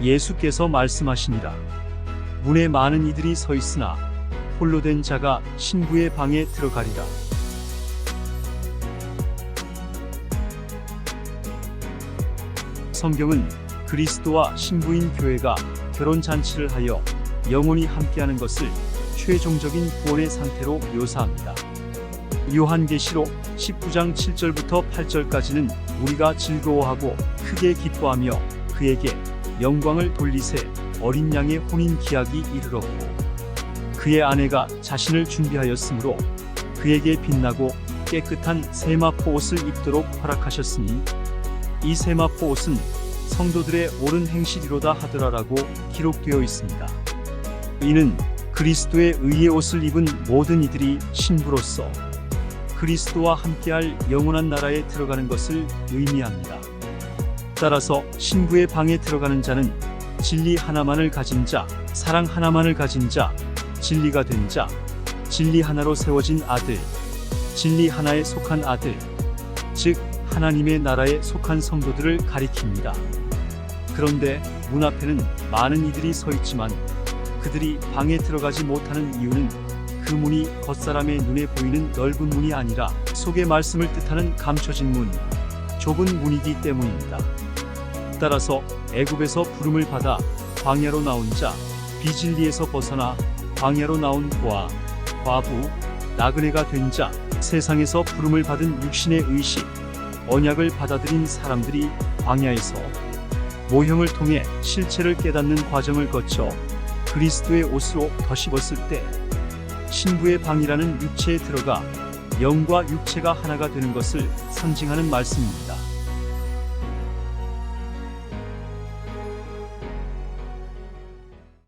예수께서 말씀하시니라. 문에 많은 이들이 서 있으나 홀로 된 자가 신부의 방에 들어가리라. 성경은 그리스도와 신부인 교회가 결혼 잔치를 하여 영원히 함께하는 것을 최종적인 구원의 상태로 묘사합니다. 요한계시록 19장 7절부터 8절까지는 우리가 즐거워하고 크게 기뻐하며 그에게 영광을 돌리세 어린 양의 혼인 기약이 이르렀고 그의 아내가 자신을 준비하였으므로 그에게 빛나고 깨끗한 세마포 옷을 입도록 허락하셨으니 이 세마포 옷은 성도들의 옳은 행실이로다 하더라라고 기록되어 있습니다. 이는 그리스도의 의의 옷을 입은 모든 이들이 신부로서 그리스도와 함께할 영원한 나라에 들어가는 것을 의미합니다. 따라서 신부의 방에 들어가는 자는 진리 하나만을 가진 자, 사랑 하나만을 가진 자, 진리가 된 자, 진리 하나로 세워진 아들, 진리 하나에 속한 아들, 즉 하나님의 나라에 속한 성도들을 가리킵니다. 그런데 문 앞에는 많은 이들이 서 있지만 그들이 방에 들어가지 못하는 이유는 그 문이 겉사람의 눈에 보이는 넓은 문이 아니라 속의 말씀을 뜻하는 감춰진 문, 좁은 문이기 때문입니다. 따라서 애굽에서 부름을 받아 광야로 나온 자, 비진리에서 벗어나 광야로 나온 고아, 과부, 나그네가 된 자, 세상에서 부름을 받은 육신의 의식, 언약을 받아들인 사람들이 광야에서 모형을 통해 실체를 깨닫는 과정을 거쳐 그리스도의 옷으로 덧입었을 때 신부의 방이라는 육체에 들어가 영과 육체가 하나가 되는 것을 상징하는 말씀입니다.